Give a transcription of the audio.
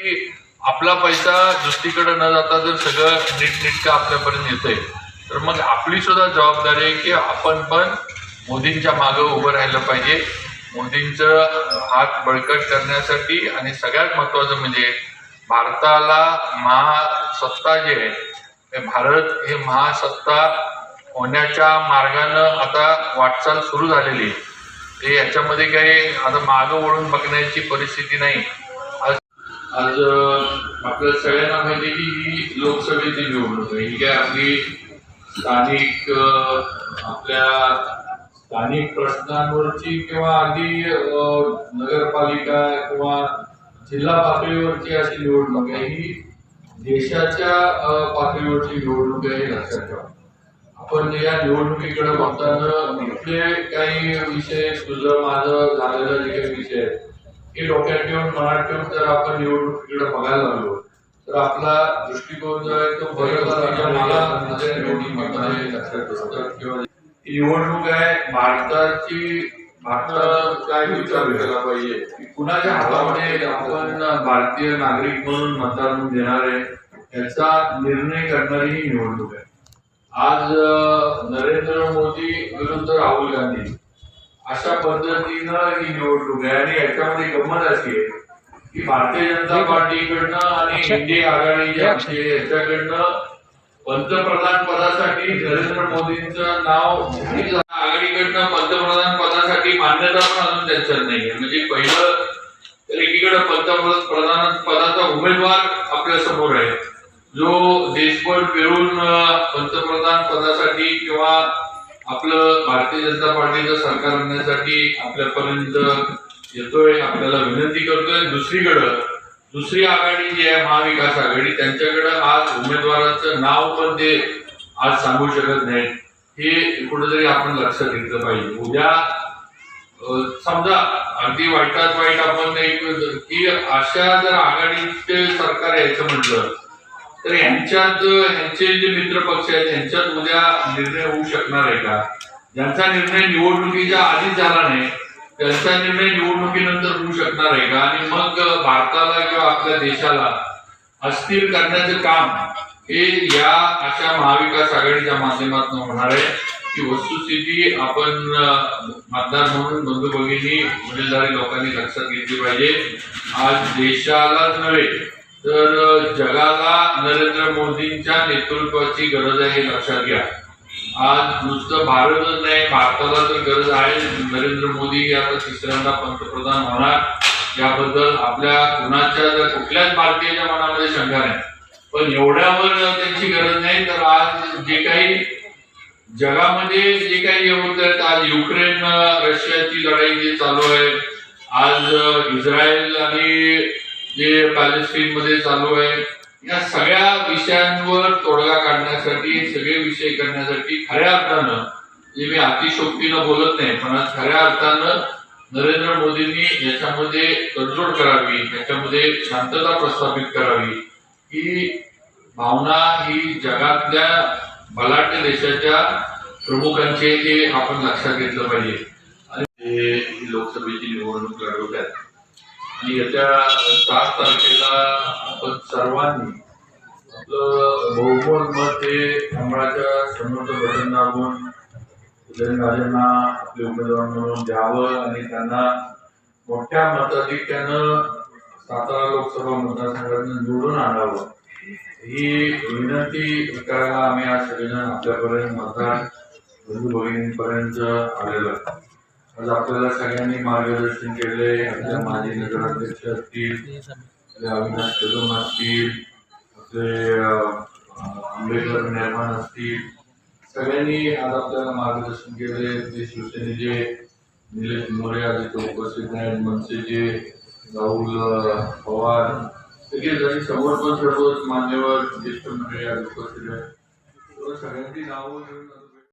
की आपला पैसा दुसरीकडे न जाता जर सगळं नीटनेटकं आपल्यापर्यंत येतंय तर मग आपली सुद्धा जबाबदारी आहे की आपण पण मोदींच्या मागं उभं राहिलं पाहिजे. मोदींचं हात बळकट करण्यासाठी आणि सगळ्यात महत्त्वाचं म्हणजे भारताला महासत्ता जे आहे हे भारत हे महासत्ता होण्याच्या मार्गानं आता वाटचाल सुरू झालेली आहे. ते याच्यामध्ये काही आता मागं वळून बघण्याची परिस्थिती नाही. आज आपल्या सगळ्यांना माहिती आहे की ही लोकसभेची निवडणूक आहे. ही काय आपली स्थानिक आपल्या स्थानिक प्रश्नांवरची किंवा आधी नगरपालिका किंवा जिल्हा पातळीवरची अशी निवडणूक आहे. ही देशाच्या पातळीवरची निवडणूक आहे हे लक्षात ठेवा. आपण या निवडणुकीकडे बघताना इथले काही विषय तुझं माझं झालेलं जे काही विषय आहेत हे डोक्यात ठेवून मनात ठेवून जर आपण निवडणुकीकडे बघायला लागलो तर आपला दृष्टिकोन जो आहे तो किंवा ही निवडणूक आहे भारताची भारतात काय विचार केला पाहिजे. की कुणाच्या हातामध्ये आपण भारतीय नागरिक म्हणून मतदान देणार आहे याचा निर्णय करणारी ही निवडणूक आहे. आज नरेंद्र मोदी विरुद्ध राहुल गांधी अशा पद्धतीनं ही निवडणूक आहे आणि याच्यामध्ये गंमत अशी आहे की भारतीय जनता पार्टीकडनं आणि इंडिया आघाडी जी आमची आहे, याच्याकडनं पंतप्रधान पदासाठी नरेंद्र मोदींचं नाव. आघाडीकडनं पंतप्रधान पदासाठी मान्यता पण अजून त्यांच्यात नाहीये म्हणजे पहिलं तर एकीकडे पंतप्रधान प्रधान पदाचा उमेदवार आपल्यासमोर आहे जो देशभर फिरून पंतप्रधान पदासाठी किंवा आपलं भारतीय जनता पार्टीचं सरकार आणण्यासाठी आपल्यापर्यंत येतोय आपल्याला विनंती करतोय. दुसरीकडं दुसरी आघाडी जी आहे महाविकास आघाडी त्यांच्याकडं आज उमेदवाराचं नाव पण ते आज सांगू शकत नाहीत. हे कुठेतरी आपण लक्षात घेतलं पाहिजे. उद्या समजा अगदी वाईटात वाईट आपण एक की अशा जर आघाडीचे सरकार यायचं म्हटलं तर यांच्यात यांचे जे मित्र पक्ष आहेत ह्यांच्यात उद्या निर्णय होऊ शकणार आहे का? ज्यांचा निर्णय निवडणुकीच्या आधीच झाला नाही त्यांचा निर्णय निवडणुकीनंतर होऊ शकणार आहे का? आणि मग भारताला किंवा आपल्या देशाला अस्थिर करण्याचं काम हे या अशा महाविकास आघाडीच्या माध्यमातून होणार आहे. की वस्तुस्थिती आपण मतदार म्हणून बंधू भगिनी वडीलधारी लोकांनी लक्षात घेतली पाहिजे. आज देशालाच नव्हे तर जगाला नरेंद्र मोदींच्या नेतृत्वाची गरज आहे लक्षात घ्या. आज नुसतं भारतच नाही भारताला तर गरज आहे. नरेंद्र मोदी आता तिसऱ्यांदा पंतप्रधान होणार. याबद्दल आपल्या कुणाच्या जर कुठल्याच भारतीयाच्या मनामध्ये शंका नाही. पण एवढ्यावर त्यांची गरज नाही तर आज जे काही जगामध्ये जे काही हे होत आहेत आज युक्रेन रशियाची लढाई जी चालू आहे आज इस्रायल आणि जे पॅलेस्टीन मध्ये चालू आहे या सगळ्या विषयांवर तोडगा काढण्यासाठी सगळे विषय करण्यासाठी खऱ्या अर्थानं जे मी अतिशोक्तीनं बोलत नाही पण खऱ्या अर्थानं नरेंद्र मोदींनी याच्यामध्ये तडजोड करावी याच्यामध्ये शांतता प्रस्थापित करावी. ही भावना ही जगातल्या बलाढ्य देशाच्या प्रमुखांचे हे आपण लक्षात घेतलं पाहिजे. आणि हे लोकसभेची निवडणूक लढवतात. आणि याच्या सात तारखेला आपण सर्वांनी आपलं बहुमोल मत हे कमळाच्या समोरचं बटन म्हणून उदयनराजांना आपले उमेदवार म्हणून द्यावं आणि त्यांना मोठ्या मताधिक्यानं सातारा लोकसभा मतदारसंघातून निवडून आणावं ही विनंती करायला आम्ही आज सगळेजण आपल्यापर्यंत मतदार बंधू भगिनींपर्यंत आलेलो आहे. आज आपल्याला सगळ्यांनी मार्गदर्शन केले आपल्या माजी नगराध्यक्ष असतील आपले अविनाश कदम असतील आपले आंबेडकर निर्माण असतील. सगळ्यांनी आज आपल्याला मार्गदर्शन केले ते शिवसेनेचे निलेश मोरे आज इथे उपस्थित आहेत मनसेचे राहुल पवार. सगळे जरी समोर पण सर्व मान्यवर ज्येष्ठ मंडळी आज उपस्थित आहेत. सगळ्यांची नावं घेऊन